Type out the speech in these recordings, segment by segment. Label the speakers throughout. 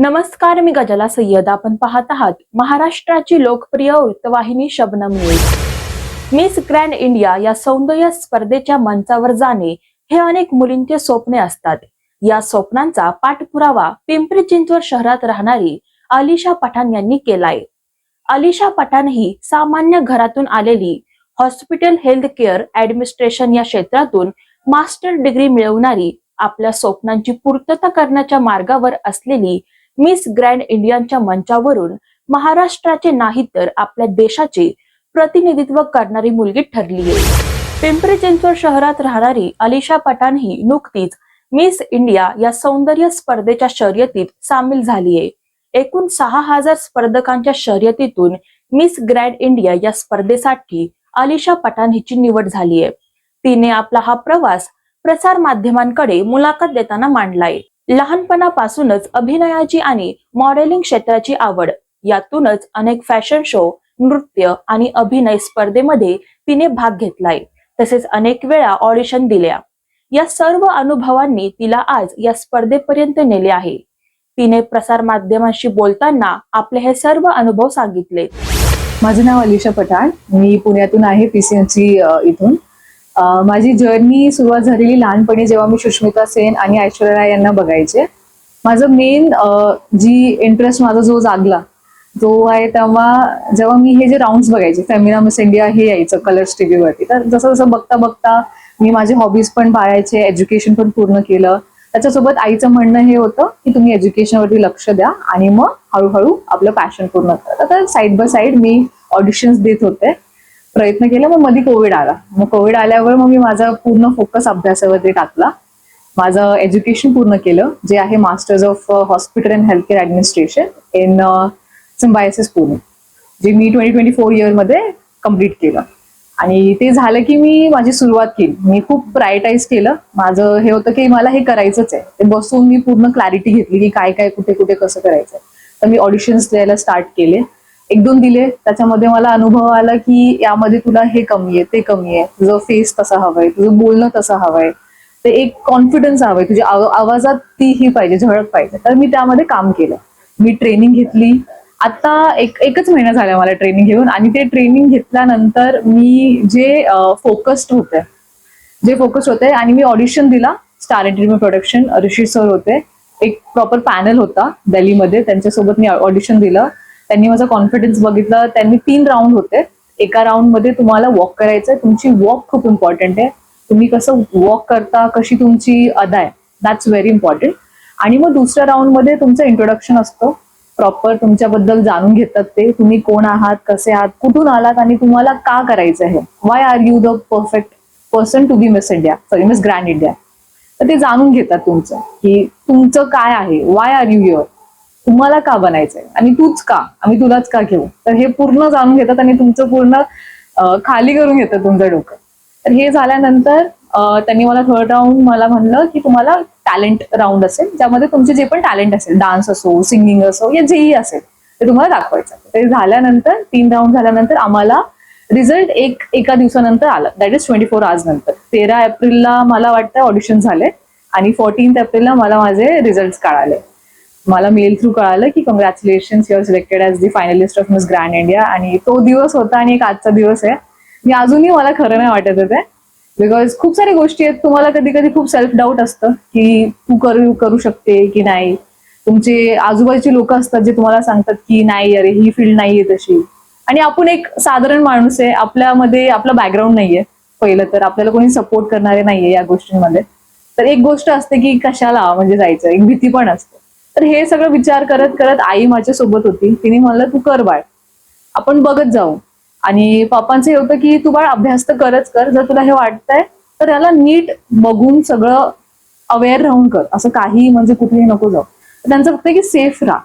Speaker 1: नमस्कार मी गजला सय्यद. आपण पाहत आहात महाराष्ट्राची लोकप्रिय वृत्तवाहिनी Shabnam news. Miss grand India या सौंदर्य स्पर्धेच्या मंचावर जाणे हे अनेक मुलींचे स्वप्ने असतात. या स्वप्नांचा पाठपुरावा पिंपरी चिंचवड शहरात राहणारी अलिशा पठाण यांनी केलाय. अलिशा पठाण ही सामान्य घरातून आलेली हॉस्पिटल हेल्थ केअर ऍडमिनिस्ट्रेशन या क्षेत्रातून मास्टर डिग्री मिळवणारी आपल्या स्वप्नांची पूर्तता करण्याच्या मार्गावर असलेली मिस ग्रँड इंडियाच्या मंचावरून महाराष्ट्राचे नाही तर आपल्या देशाचे प्रतिनिधित्व करणारी मुलगी ठरली आहे. पिंपरी चिंचवड शहरात राहणारी अलिशा पठाण ही नुकतीच मिस इंडिया या सौंदर्य स्पर्धेच्या शर्यतीत सामील झाली आहे. एकूण सहा हजार स्पर्धकांच्या शर्यतीतून मिस ग्रँड इंडिया या स्पर्धेसाठी अलिशा पठाण हिची निवड झाली आहे. तिने आपला हा प्रवास प्रसार माध्यमांकडे मुलाखत देताना मांडलाय. लहानपणापासूनच अभिनयाची आणि मॉडेलिंग क्षेत्राची आवड. यातूनच अनेक फॅशन शो नृत्य आणि अभिनय स्पर्धेमध्ये तिने भाग घेतलाय. तसेच अनेक वेळा ऑडिशन दिल्या. या सर्व अनुभवांनी तिला आज या स्पर्धेपर्यंत नेले आहे. तिने प्रसार माध्यमांशी बोलताना आपले हे सर्व अनुभव सांगितले
Speaker 2: माझं नाव अलिशा पठाण. मी पुण्यातून आहे पीसीएमसी इथून. माझी जर्नी सुरुवात झालेली लहानपणी जेव्हा मी सुष्मिता सेन आणि ऐश्वर्या राय यांना बघायचे. माझं मेन जी इंटरेस्ट माझा जो जागला तो आहे तेव्हा जेव्हा मी हे जे राऊंड बघायचे फेमिना मिस इंडिया हे यायचं कलर्स टीव्हीवरती तर जसं जसं बघता बघता मी माझे हॉबीज पण पाळायचे एज्युकेशन पण पूर्ण केलं. त्याच्यासोबत आईचं म्हणणं हे होतं की तुम्ही एज्युकेशनवरती लक्ष द्या आणि मग हळूहळू आपलं पॅशन पूर्ण करा. तर साईड बाय साईड मी ऑडिशन्स देत होते. प्रयत्न केला मग मध्ये कोविड आला. मग कोविड आल्यावर मग मी माझा पूर्ण फोकस अभ्यासावरती टाकला. माझं एज्युकेशन पूर्ण केलं जे आहे masters of hospital and health care administration in Symbiosis Pune जे मी ट्वेंटी ट्वेंटी फोर इयरमध्ये कंप्लीट केलं. आणि ते झालं की मी माझी सुरुवात केली. मी खूप प्रायोटाईज केलं. माझं हे होतं की मला हे करायचंच आहे. ते बसून मी पूर्ण क्लॅरिटी घेतली की काय काय कुठे कुठे कसं करायचं तर मी ऑडिशन्स द्यायला स्टार्ट केले. एक दोन दिले त्याच्यामध्ये मला अनुभव आला की यामध्ये तुला हे कमी आहे ते कमी आहे. तुझं फेस तसा हवाय तुझं बोलणं तसं हवंय. ते एक कॉन्फिडन्स हवाय तुझ्या आवाजात ती ही पाहिजे झळक पाहिजे. तर मी त्यामध्ये काम केलं. मी ट्रेनिंग घेतली. आता एक एकच महिना झाला मला ट्रेनिंग घेऊन आणि ते ट्रेनिंग घेतल्यानंतर मी जे फोकस्ड होते जे फोकस होते आणि मी ऑडिशन दिला star entertainment production Rishi sir होते. एक प्रॉपर पॅनल होता दिल्लीमध्ये त्यांच्यासोबत मी ऑडिशन दिलं. त्यांनी माझा कॉन्फिडन्स बघितलं. त्यांनी तीन राऊंड होते. एका राऊंडमध्ये तुम्हाला वॉक करायचंय. तुमची वॉक खूप इम्पॉर्टंट आहे. तुम्ही कसं वॉक करता कशी तुमची अदा आहे दॅट्स व्हेरी इम्पॉर्टंट आणि मग दुसऱ्या राऊंडमध्ये तुमचं इंट्रोडक्शन असतं. प्रॉपर तुमच्याबद्दल जाणून घेतात ते. तुम्ही कोण आहात कसे आहात कुठून आलात आणि तुम्हाला का करायचं आहे why are you the perfect person to be miss India sorry miss grand India तर ते जाणून घेतात तुमचं की तुमचं काय आहे? वाय आर यू युअर तुम्हाला का बनायचंय? आणि तूच का? आम्ही तुलाच का घेऊ? तर हे पूर्ण जाणून घेतात आणि तुमचं पूर्ण खाली करून घेतात तुमचं डोकं. तर हे झाल्यानंतर त्यांनी मला थर्ड राऊंड मला म्हणलं की तुम्हाला टॅलेंट राऊंड असेल ज्यामध्ये तुमचे जे पण टॅलेंट असेल डान्स असो सिंगिंग असो या जेही असेल ते तुम्हाला दाखवायचं ते झाल्यानंतर तीन राऊंड झाल्यानंतर आम्हाला रिझल्ट एक एका दिवसानंतर आला. That is twenty four hours नंतर. तेरा एप्रिलला मला वाटतं ऑडिशन झाले आणि फोर्टीन्थ एप्रिलला मला माझे रिझल्ट कळाले. मला मेल थ्रू कळालं की congratulation your selected as the finalist of miss grand India आणि तो दिवस होता आणि एक आजचा दिवस आहे. मी अजूनही मला खरं नाही वाटत होते बिकॉज खूप साऱ्या गोष्टी आहेत. तुम्हाला कधी कधी खूप सेल्फ डाऊट असतं की तू करू करू शकते की नाही. तुमचे आजूबाजूचे लोक असतात जे तुम्हाला सांगतात की नाही अरे ही फील्ड नाहीये तशी. आणि आपण एक साधारण माणूस आहे. आपल्यामध्ये आपलं बॅकग्राऊंड नाहीये. पहिलं तर आपल्याला कोणी सपोर्ट करणारे नाहीये या गोष्टींमध्ये. तर एक गोष्ट असते की कशाला म्हणजे जायचं? एक भीती पण असते. तर हे सगळं विचार करत करत आई माझ्या सोबत होती. तिने म्हणलं तू कर बाळ. आपण बघत जाऊ. आणि पप्पांचं हे होतं की तू बाळ अभ्यास तर करच कर. जर तुला हे वाटतंय तर याला नीट बघून सगळं अवेअर राहून कर. असं काही म्हणजे कुठेही नको जाऊ. तर त्यांचं फक्त की सेफ राहा.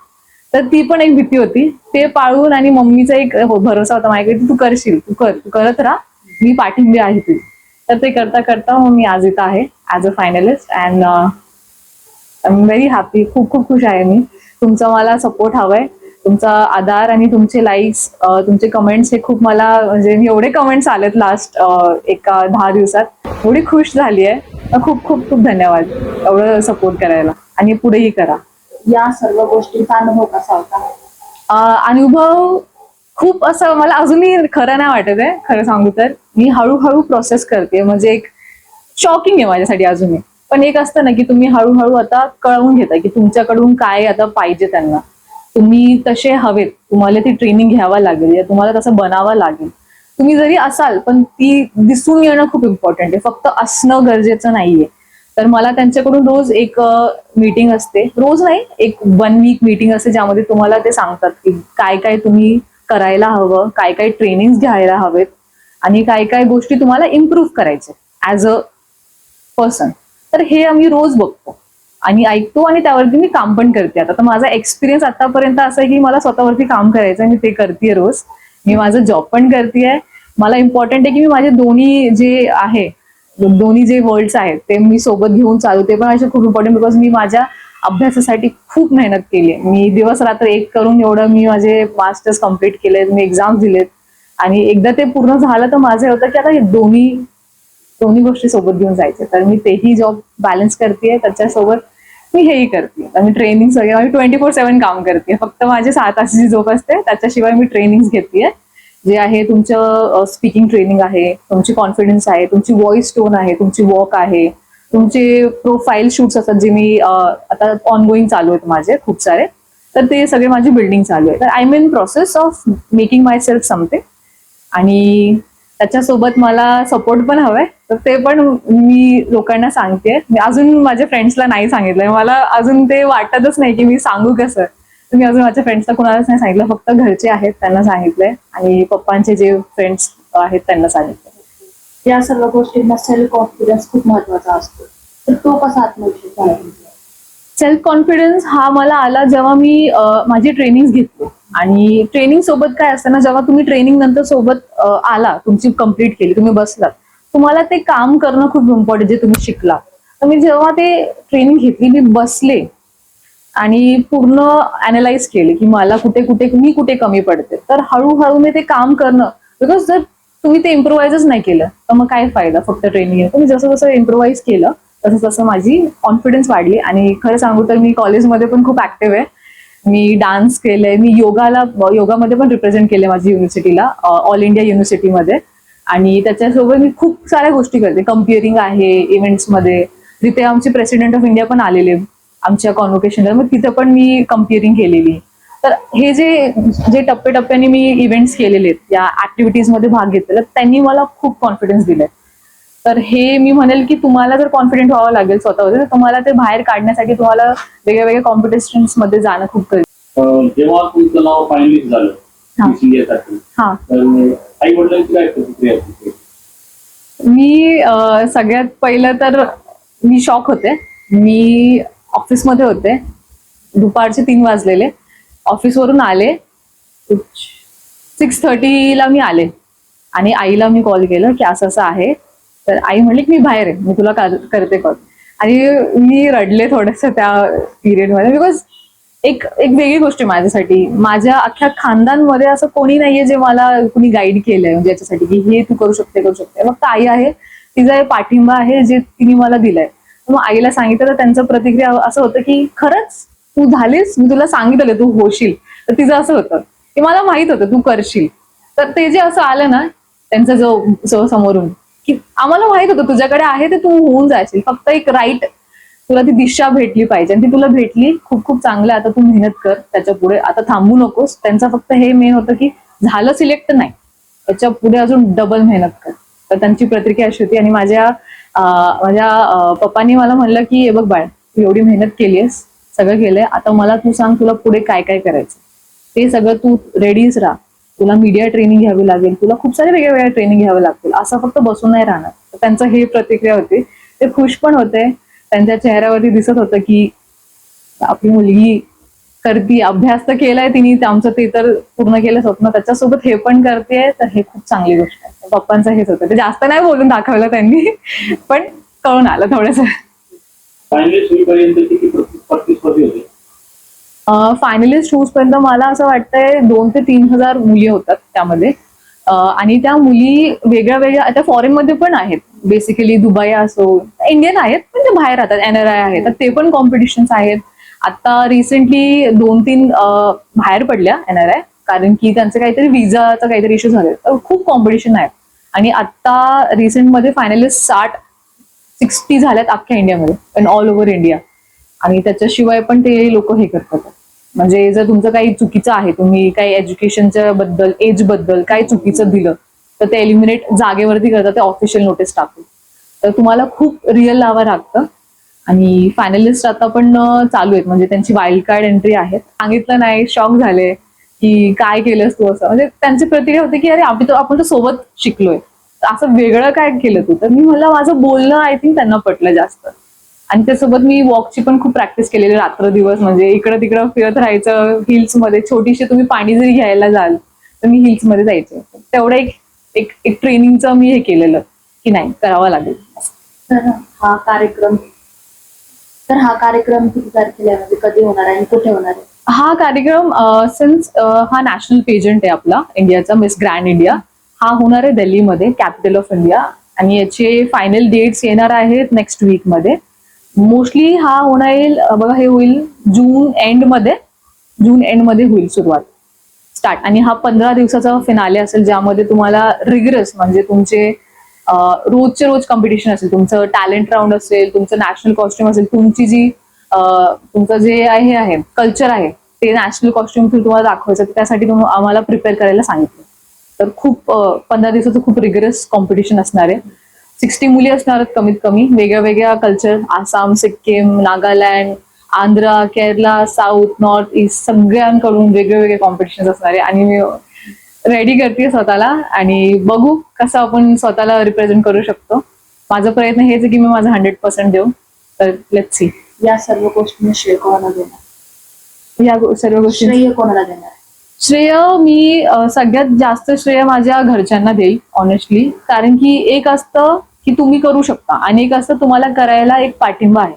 Speaker 2: तर ती पण एक भीती होती. ते पाळून आणि मम्मीचा एक हो, भरोसा होता माझ्याकडे तू करशील. तू कर. तू करत राहा. मी पाठिंबी आहे तुझी. तर ते करता करता मग मी आज इथं आहे as a finalist and I am very happy खूप खूप खुश आहे मी. तुमचा मला सपोर्ट हवाय. तुमचा आधार आणि तुमचे लाईक्स तुमचे कमेंट्स हे खूप मला म्हणजे मी एवढे कमेंट्स आलेत लास्ट एका दहा दिवसात. एवढी खुश झाली आहे. खूप खूप खूप धन्यवाद एवढं सपोर्ट करायला. आणि पुढेही करा.
Speaker 3: या सर्व गोष्टींचा अनुभव कसा होता?
Speaker 2: अनुभव खूप असं मला अजूनही खरं नाही वाटत आहे. खरं सांगू तर. मी हळूहळू प्रोसेस करते. म्हणजे एक शॉकिंग आहे माझ्यासाठी अजूनही. पण एक असतं ना की तुम्ही हळूहळू आता कळवून घेता की तुमच्याकडून काय आता पाहिजे त्यांना. तुम्ही तसे हवेत तुम्हाला ती ट्रेनिंग घ्यावा लागेल या तुम्हाला तसं बनावं लागेल. तुम्ही जरी असाल पण ती दिसून येणं खूप इम्पॉर्टंट आहे. फक्त असणं गरजेचं नाहीये. तर मला त्यांच्याकडून रोज एक मीटिंग असते. रोज नाही एक वन वीक मीटिंग असते ज्यामध्ये तुम्हाला ते सांगतात की काय काय तुम्ही करायला हवं काय काय ट्रेनिंग घ्यायला हवेत आणि काय काय गोष्टी तुम्हाला इम्प्रूव्ह करायचे ऍज अ पर्सन तर हे आम्ही रोज बघतो. आणि ऐकतो आणि त्यावरती मी काम पण करते. आता तर माझा एक्सपिरियन्स आतापर्यंत असा आहे की मला स्वतःवरती काम करायचं आहे मी ते करते रोज. मी माझं जॉब पण करते मला इम्पॉर्टंट आहे की मी माझे दोन्ही जे आहे दोन्ही जे वर्ल्ड्स आहेत ते मी सोबत घेऊन चालू ते पण असे खूप इम्पॉर्टंट बिकॉज मी माझ्या अभ्यासासाठी खूप मेहनत केली आहे. मी दिवस रात्र एक करून एवढं मी माझे मास्टर्स कंप्लीट केले मी एक्झाम्स दिलेत. आणि एकदा ते पूर्ण झालं तर माझं होतं की आता हे दोन्ही दोन्ही गोष्टी सोबत घेऊन जायचे. तर मी तेही जॉब बॅलन्स करते त्याच्यासोबत मी हेही करते तर मी ट्रेनिंग वगैरे मी ट्वेंटी फोर सेव्हन काम करते फक्त माझे सात तासाची झोप असते त्याच्याशिवाय मी ट्रेनिंग घेते जे आहे तुमचं स्पीकिंग ट्रेनिंग आहे तुमची कॉन्फिडन्स आहे तुमची व्हॉइस टोन आहे तुमची वॉक आहे तुमचे प्रोफाईल शूट्स असतात जे मी आता ऑनगोईंग चालू आहेत माझे खूप सारे. तर ते सगळे माझी बिल्डिंग चालू आहे. तर I mean process of making myself something आणि त्याच्यासोबत मला सपोर्ट पण हवाय. तर ते पण मी लोकांना सांगते. मी अजून माझ्या फ्रेंड्सला नाही सांगितलंय. मला अजून ते वाटतच नाही की मी सांगू कसं. तर मी अजून माझ्या फ्रेंड्सला कुणालाच नाही सांगितलं. फक्त घरचे आहेत त्यांना सांगितलंय. आणि पप्पांचे जे फ्रेंड्स आहेत त्यांना सांगितलं
Speaker 3: या सर्व गोष्टींना सेल्फ कॉन्फिडन्स खूप महत्त्वाचा असतो. तर तो कसा आत्मविश्वास
Speaker 2: सेल्फ कॉन्फिडन्स हा मला आला जेव्हा मी माझी ट्रेनिंग घेतली. आणि ट्रेनिंग सोबत काय असतं ना जेव्हा तुम्ही ट्रेनिंग नंतर सोबत आला तुमची कंप्लीट केली तुम्ही बसलात तुम्हाला ते काम करणं खूप इम्पॉर्टंट जे तुम्ही शिकला तर मी जेव्हा ते ट्रेनिंग घेतली मी बसले आणि पूर्ण अनालाइज केले की मला कुठे कुठे मी कुठे कमी पडते. तर हळूहळू मी ते काम करणं बिकॉज जर तुम्ही ते इम्प्रोवाइजच नाही केलं तर मग काय फायदा? फक्त ट्रेनिंग तुम्ही जसं जसं इम्प्रोवाइज केलं तसं तसं माझी कॉन्फिडन्स वाढली. आणि खरं सांगू तर मी कॉलेजमध्ये पण खूप ऍक्टिव्ह आहे. मी डान्स केले मी योगाला योगामध्ये पण रिप्रेझेंट केले माझी युनिव्हर्सिटीला ऑल इंडिया युनिव्हर्सिटीमध्ये आणि त्याच्यासोबत मी खूप साऱ्या गोष्टी करते. कम्पिअरिंग आहे इव्हेंट्समध्ये जिथे आमचे प्रेसिडेंट ऑफ इंडिया पण आलेले आमच्या कॉन्व्होकेशनला मग तिथं पण मी कम्पिअरिंग केलेली. तर हे जे जे टप्प्याटप्प्याने मी इव्हेंट्स केलेले आहेत या ऍक्टिव्हिटीजमध्ये भाग घेतलेला त्यांनी मला खूप कॉन्फिडन्स दिलाय. तर हे मी म्हणेल की तुम्हाला जर कॉन्फिडंट व्हावं लागेल स्वतःवर तर तुम्हाला ते बाहेर काढण्यासाठी तुम्हाला वेगळ्या वेगळ्या कॉम्पिटिशन्समध्ये जाणं खूप गरजेचं
Speaker 4: जेव्हा तुमचं नाव फायनलिस्ट झालं. साठी तर आई वडिलांची काय प्रतिक्रिया होती?
Speaker 2: मी सगळ्यात पहिलं तर मी शॉक होते. मी ऑफिसमध्ये होते. दुपारचे तीन वाजलेले. ऑफिसवरून आले. सिक्स थर्टीला मी आले. आणि आईला मी कॉल केलं की असं असं आहे. तर आई म्हणली की मी बाहेर आहे. मी तुला करते कॉल आणि मी रडले थोडस त्या पिरियडमध्ये बिकॉज एक एक वेगळी गोष्ट आहे माझ्यासाठी. माझ्या अख्ख्या खानदानमध्ये असं कोणी नाहीये जे मला कुणी गाईड केलंय. म्हणजे याच्यासाठी की हे तू करू शकते करू शकते. फक्त आई आहे. तिचा एक पाठिंबा आहे जे तिने मला दिलाय. मग आईला सांगितलं तर त्यांचं प्रतिक्रिया असं होतं की खरंच तू झालीस. मी तुला सांगितलं तू होशील. तर तिचं असं होतं की मला माहीत होतं तू करशील. तर ते जे असं आलं ना त्यांचा जो जो समोरून की आम्हाला माहीत होतं तुझ्याकडे आहे ते तू होऊन जाशील. फक्त एक राईट तुला ती दिशा भेटली पाहिजे. आणि ती तुला भेटली खूप खूप चांगलं. आता तू मेहनत कर त्याच्या पुढे आता थांबू नकोस. त्यांचं फक्त हे मेन होतं की झालं सिलेक्ट नाही. त्याच्या पुढे अजून डबल मेहनत कर. तर त्यांची प्रतिक्रिया अशी होती. आणि माझ्या माझ्या पप्पांनी मला म्हणलं की हे बघ बाळ तू एवढी मेहनत केली आहेस सगळं केलंय. आता मला तू सांग तुला पुढे काय काय करायचं ते सगळं तू रेडीच राहा. तुला मीडिया ट्रेनिंग घ्यावी लागेल तुला खूप सारे वेगळ्या वेगळ्या ट्रेनिंग घ्यावे लागतील. असं फक्त बसून नाही राहणार. तर त्यांचं हे प्रतिक्रिया होती. ते खुश पण होते. त्यांच्या चेहऱ्यावरती दिसत होतं की आपली मुलगी करती अभ्यास तर केलाय तिने आमचं ते तर पूर्ण केलं स्वप्न. त्याच्यासोबत हे पण करते तर हे खूप चांगली गोष्ट आहे. पप्पांचं हेच होतं. ते जास्त नाही बोलून दाखवलं त्यांनी पण कळून आलं थोडंसं.
Speaker 4: फायनलिस्ट होईपर्यंत
Speaker 2: पर्यंत मला असं वाटतंय दोन ते तीन हजार मुली होतात त्यामध्ये. आणि त्या मुली वेगळ्या वेगळ्या आता फॉरेन मध्ये पण आहेत. बेसिकली दुबई असो इंडियन आहेत पण ते बाहेर राहतात एनआरआय आहेत तर ते पण कॉम्पिटिशन्स आहेत. आता रिसेंटली दोन तीन बाहेर पडल्या एन आर आय कारण की त्यांचं काहीतरी विजाचा काहीतरी इश्यू झाले तर खूप कॉम्पिटिशन आहे आणि आता रिसेंटमध्ये फायनलिस्ट साठ सिक्स्टी झाल्यात अख्ख्या इंडियामध्ये इन ऑल ओव्हर इंडिया आणि त्याच्याशिवाय पण ते लोक हे करतात. म्हणजे जर तुमचं काही चुकीचं आहे तुम्ही काही एज्युकेशनच्या बद्दल एजबद्दल काही चुकीचं दिलं तर ते एलिमिनेट जागेवरती करतात ते ऑफिशियल नोटीस टाकून. तर तुम्हाला खूप रिअल लावा लागतं. आणि फायनलिस्ट आता पण चालू आहेत. म्हणजे त्यांची वाईल्ड कार्ड एंट्री आहे सांगितलं नाही शॉक झाले की काय केलंस तू असं. म्हणजे त्यांची प्रतिक्रिया होती की अरे आपण तर आपण तर सोबत शिकलोय. असं वेगळं काय केलं तू? तर मी मला माझं बोलणं आय थिंक त्यांना पटलं जास्त. आणि त्यासोबत मी वॉकची पण खूप प्रॅक्टिस केलेली रात्र दिवस म्हणजे इकडं तिकडं फिरत राहायचं हिल्समध्ये छोटीशी तुम्ही पाणी जरी घ्यायला जाल तर मी हिल्समध्ये जायचे. तेवढं एक एक एक ट्रेनिंगचं मी हे केलेलं की नाही करावं लागेल.
Speaker 3: तर हा कार्यक्रम तर हा कार्यक्रम किती तारखेला म्हणजे कधी होणार आहे आणि कुठे होणार आहे?
Speaker 2: हा कार्यक्रम सिन्स हा नॅशनल पेजंट आहे आपला इंडियाचा मिस ग्रँड इंडिया हा होणार आहे दिल्लीमध्ये कॅपिटल ऑफ इंडिया आणि याचे फायनल डेट्स येणार आहेत नेक्स्ट वीकमध्ये. मोस्टली हा होणार येईल बघा हे होईल जून एंडमध्ये. जून एंडमध्ये होईल सुरुवात. स्टार्ट आणि हा पंधरा दिवसाचा फिनाले असेल ज्यामध्ये तुम्हाला रिग्रेस म्हणजे तुमचे रोजचे रोज कॉम्पिटिशन असेल. तुमचं टॅलेंट राऊंड असेल तुमचं नॅशनल कॉस्ट्युम असेल तुमची जी तुमचं जे आहे आहे कल्चर आहे ते नॅशनल कॉस्ट्युम तुम्हाला दाखवायचं त्यासाठी तुम्ही आम्हाला प्रिपेअर करायला सांगितलं. तर खूप पंधरा दिवसाचं खूप रिग्रेस कॉम्पिटिशन असणार आहे. सिक्स्टी मुली असणार आहेत कमीत कमी. वेगळ्या वेगळ्या culture Assam Sikkim Nagaland Andhra Kerala south north east सगळ्यांकडून वेगळे वेगळे कॉम्पिटिशन असणार आहे. आणि मी रेडी करते स्वतःला. आणि बघू कसं आपण स्वतःला रिप्रेझेंट करू शकतो. माझा प्रयत्न हेच आहे की मी माझा हंड्रेड पर्सेंट देऊ. तर लेट्स सी
Speaker 3: या सर्व गोष्टींना श्रेय कोणाला देणार?
Speaker 2: या सर्व गोष्टी
Speaker 3: श्रेय कोणाला देणार?
Speaker 2: श्रेय मी सगळ्यात जास्त श्रेय माझ्या घरच्यांना देईल ऑनेस्टली कारण की एक असतं की तुम्ही करू शकता आणि एक असतं तुम्हाला करायला एक पाठिंबा आहे.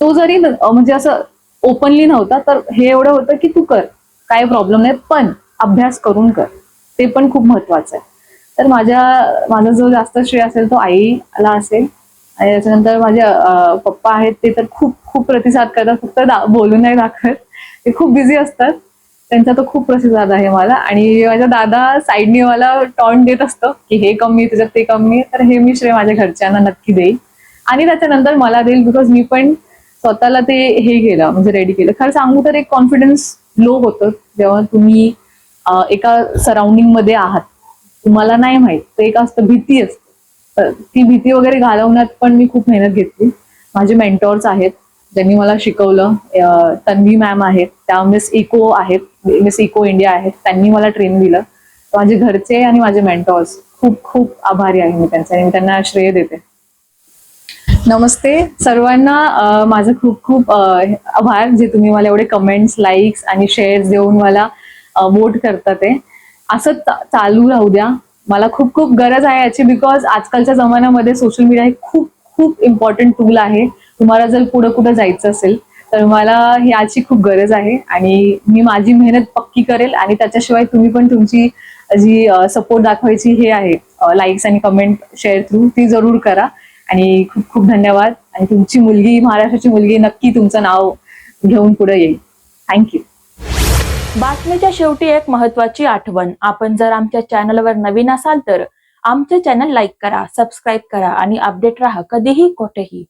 Speaker 2: तो जरी म्हणजे असं ओपनली नव्हता तर हे एवढं होतं की तू कर. काय प्रॉब्लेम नाही पण अभ्यास करून कर. ते पण खूप महत्वाचं आहे. तर माझ्या माझा जो जास्त श्रेय असेल तो आईला असेल. आणि त्याच्यानंतर माझे पप्पा आहेत ते तर खूप खूप प्रतिसाद करतात. फक्त दा- बोलून नाही दाखवत. ते खूप बिझी असतात. त्यांचा तो खूप प्रसिद्ध आहे मला. आणि माझ्या दादा साईडने मला टॉन देत असतो की हे कमी त्याच्यात ते कमी तर हे मी श्रेय माझ्या घरच्यांना नक्की देईल. आणि त्याच्यानंतर मला देईल बिकॉज मी पण स्वतःला ते हे केलं म्हणजे रेडी केलं. खरं सांगू तर एक कॉन्फिडन्स लो होतं जेव्हा तुम्ही एका सराउंडिंगमध्ये आहात. तुम्हाला नाही माहीत तर एक असतं भीती असते. तर ती भीती वगैरे घालवण्यात पण मी खूप मेहनत घेतली. माझे मेंटॉर्स आहेत ज्यांनी मला शिकवलं तन्वी मॅम आहेत त्या मिस इको आहेत मिस इको इंडिया आहेत त्यांनी मला ट्रेन दिलं. माझे घरचे आणि माझे मेंटॉर्स खूप खूप आभारी आहे मी त्यांचे आणि मी त्यांना श्रेय देते. नमस्ते सर्वांना माझं खूप खूप आभार जे तुम्ही मला एवढे कमेंट्स लाईक्स आणि शेअर्स देऊन मला वोट करता ते. असं चालू राहू द्या. मला खूप खूप गरज आहे याची बिकॉज आजकालच्या जमान्यामध्ये सोशल मीडिया हे खूप खूप इम्पॉर्टंट टूल आहे. तुम्हाला जर पुढं कुठं जायचं असेल तर मला याची खूप गरज आहे आणि मी माझी मेहनत पक्की करेल आणि त्याच्याशिवाय तुम्ही पण तुमची जी सपोर्ट दाखवायची हे आहे लाईक्स आणि कमेंट शेअर थ्रू ती जरूर करा. आणि खूप खूप धन्यवाद. आणि तुमची मुलगी महाराष्ट्राची मुलगी नक्की तुमचं नाव घेऊन पुढे येईल. थँक्यू
Speaker 1: बातमीच्या शेवटी एक महत्वाची आठवण. आपण जर आमच्या चॅनलवर नवीन असाल तर आमचे चॅनल लाईक करा सबस्क्राईब करा आणि अपडेट राहा कधीही कुठेही.